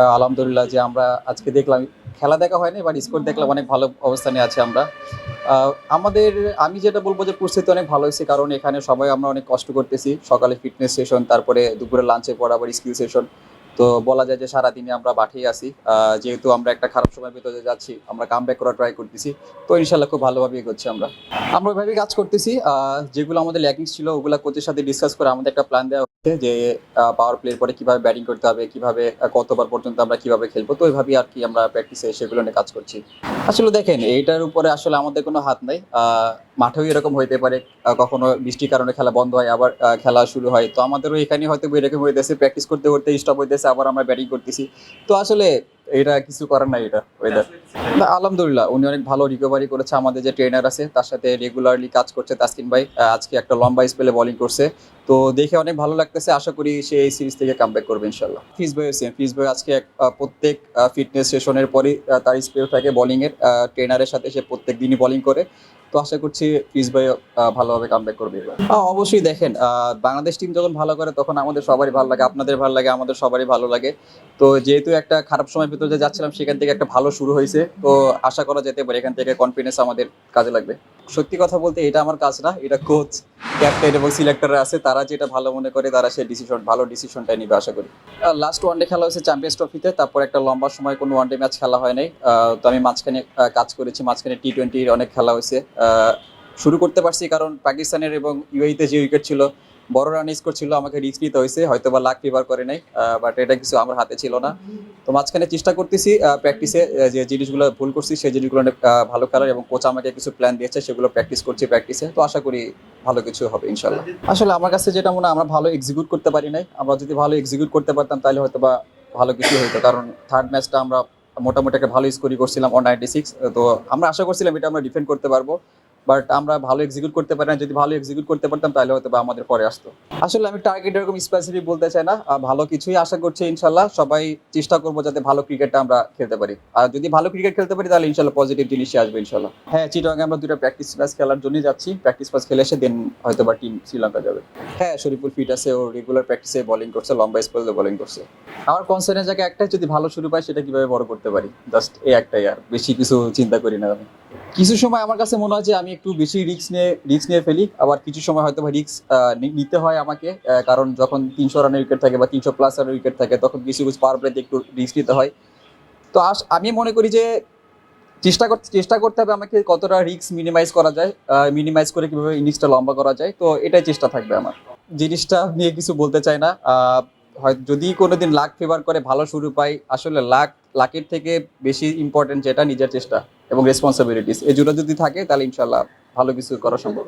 আলহামদুলিল্লাহ যে আমরা আজকে দেখলাম খেলা দেখা হয়নি বাট স্কোর দেখলাম অনেক ভালো অবস্থানে আছে আমরা। আমাদের আমি যেটা বলব যে প্রস্তুতি অনেক ভালো হয়েছে কারণ এখানে সবাই আমরা অনেক কষ্ট করতেছি। সকালে ফিটনেস সেশন তারপরে দুপুরে লাঞ্চে পর আবার স্কিল সেশন তো বলা যায় যে সারাদিনে আমরা আছি। আহ, যেহেতু আমরা একটা খারাপ সময়ের ভিতরে যাচ্ছি আমরা কাম ব্যাক করার ট্রাই করতেছি। তো ইনশাল্লাহ খুব ভালোভাবে এগোচ্ছি আমরা। আমরা ওইভাবেই কাজ করতেছি। যেগুলো আমাদের ল্যাকিংস ছিল ওগুলো কোচের সাথে ডিসকাস করে আমাদের একটা প্ল্যান দেওয়া যে পাওয়ার প্লের পরে কীভাবে ব্যাটিং করতে হবে, কীভাবে কতবার পর্যন্ত আমরা কীভাবে খেলব, তো ওইভাবেই আর কি আমরা প্র্যাকটিসে সেগুলো নিয়ে কাজ করছি। আসলে দেখেন, এইটার উপরে আসলে আমাদের কোনো হাত নাই। মাঠেও এরকম হইতে পারে কখনো বৃষ্টির কারণে খেলা বন্ধ হয়, আবার খেলা শুরু হয়। তো আমাদেরও এখানে হয়তো এরকম হইতেছে প্র্যাকটিস করতে করতে স্টপ হইতেছে, আবার আমরা ব্যাটিং করতেছি। তো আসলে এটা কিছু করার নাই এটা ওয়েদার না, আলহামদুলিল্লাহ, উনি অনেক ভালো রিকভারি করেছে, আমাদের যে ট্রেনার আছে, তার সাথে রেগুলারলি কাজ করছে তাসকিন ভাই। আজকে একটা লম্বা স্পেলে বোলিং করছে। তো দেখে অনেক ভালো লাগতেছে। আশা করি সে এই সিরিজ থেকে কামব্যাক করবে ইনশাল্লাহ ফিজ ভাই সেম ফিজ ভাই আজকে প্রত্যেক ফিটনেস সেশনের পরই তার স্পেল থাকে বোলিংয়ের ট্রেনারের সাথে সে প্রত্যেক দিনই বোলিং করে। তো আশা করছি ফিজ ভাই ভালোভাবে কামব্যাক করবে। অবশ্যই দেখেন বাংলাদেশ টিম যখন ভালো করে, তখন আমাদের সবারই ভালো লাগে, আপনাদের ভালো লাগে, আমাদের সবারই ভালো লাগে। তো যেহেতু একটা খারাপ সময়ের ভিতরে যাচ্ছিলাম, সেখান থেকে একটা ভালো শুরু হয়েছে। তো আশা করা যেতে পারে, এখান থেকে কনফিডেন্স আমাদের কাজে লাগবে। সত্যি কথা বলতে এটা আমার কাজ না, এটা কোচ ক্যাপ্টেন এবং সিলেক্টররা আছে, তারা যেটা ভালো মনে করে তারা সেই ডিসিশন ভালো ডিসিশনটাই নিবে আশা করি। লাস্ট ওয়ানডে খেলা হয়েছে চ্যাম্পিয়ন্স ট্রফিতে তারপর একটা লম্বা সময় কোনো ওয়ানডে ম্যাচ খেলা হয় নাই। তো আমি মাঝখানে কাজ করেছি, মাঝখানে টি টোয়েন্টির অনেক খেলা হয়েছে। শুরু করতে পারছি কারণ পাকিস্তানের এবং ইউএইতে যে উইকেট ছিল বড় রান স্কোর ছিল, আমাকে রিস্ক নিতে হয়েছে হয়তো বা লাক ফিভার করে নাই বাট এটা কিছু আমার হাতে ছিল না। তো মাঝখানে চেষ্টা করতেছি প্র্যাকটিসে যে জিনিসগুলো ভুল করছি, সেই জিনিসগুলো ভালো খেলার এবং কোচ আমাকে কিছু প্ল্যান দিয়েছে, সেগুলো প্র্যাকটিস করছি প্র্যাকটিসে তো আশা করি ভালো কিছু হবে, ইনশাল্লাহ। আসলে আমার কাছে যেটা মনে হয়, আমরা ভালো এক্সিকিউট করতে পারি নাই। আমরা যদি ভালো এক্সিকিউট করতে পারতাম, তাহলে হয়তো বা ভালো কিছু হইতো, কারণ থার্ড ম্যাচটা আমরা মোটামুটি একটা ভালো স্কোরই করছিলাম অন নাইনটি সিক্স তো আমরা আশা করছিলাম এটা আমরা ডিফেন্ড করতে পারব। বাট আমরা ভালো এক্সিকিউট করতে পারি না। যদি ভালো এক্সিকিউট করতে পারতাম, তাহলে হয়তো বা আমাদের পরে আসতো। আসলে আমি টার্গেট এরকম স্পেসিফিক বলতে চাই না। ভালো কিছুই আশা করছি, ইনশাল্লাহ। সবাই চেষ্টা করব যাতে ভালো ক্রিকেটটা আমরা খেলতে পারি। আর যদি ভালো ক্রিকেট খেলতে পারি, তাহলে ইনশাল্লাহ পজিটিভ জিনিসই আসবে, ইনশাল্লাহ। হ্যাঁ চিটাগাঙ্গে আমরা দুটো প্র্যাকটিস ম্যাচ খেলার জন্যই যাচ্ছি। প্র্যাকটিস ম্যাচ খেলে এসে দেন হয়তো বা টিম শ্রীলঙ্কা যাবে। হ্যাঁ শরীফুল ফিট আছে, ও রেগুলার প্র্যাকটিসে বলিং করছে, লম্বা স্পেলে বলিং করছে। আমার কনসার্নের জায়গায় একটাই, যদি ভালো শুরু পাই সেটা কীভাবে বড় করতে পারি? জাস্ট এই একটাই আর। বেশি কিছু চিন্তা করি না আমি। কিছু সময় আমার কাছে মনে হয় যে আমি একটু বেশি রিক্স নিয়ে রিস্ক নিয়ে ফেলি। আবার কিছু সময় হয়তো বা রিস্ক নিতে হয় আমাকে কারণ যখন তিনশো রানের উইকেট থাকে বা তিনশো প্লাস রানের উইকেট থাকে, তখন কিছু কিছু পাওয়ার প্লেতে একটু রিস্ক নিতে হয়। তো আস, আমি মনে করি যে চেষ্টা করতে চেষ্টা করতে হবে আমাকে কতটা রিস্ক মিনিমাইজ করা যায় মিনিমাইজ করে কীভাবে ইনিংসটা লম্বা করা যায়। তো এটাই চেষ্টা থাকবে আমার। জিনিসটা নিয়ে কিছু বলতে চাই না। হয়, যদি কোনোদিন লাক ফেভার করে ভালো শুরু পাই, আসলে লাক লাকের থেকে বেশি ইম্পর্টেন্ট যেটা নিজের চেষ্টা। এবং রেসপন্সিবিলিটিস এই দুটো যদি থাকে তাহলে ইনশাল্লাহ ভালো কিছু করা সম্ভব।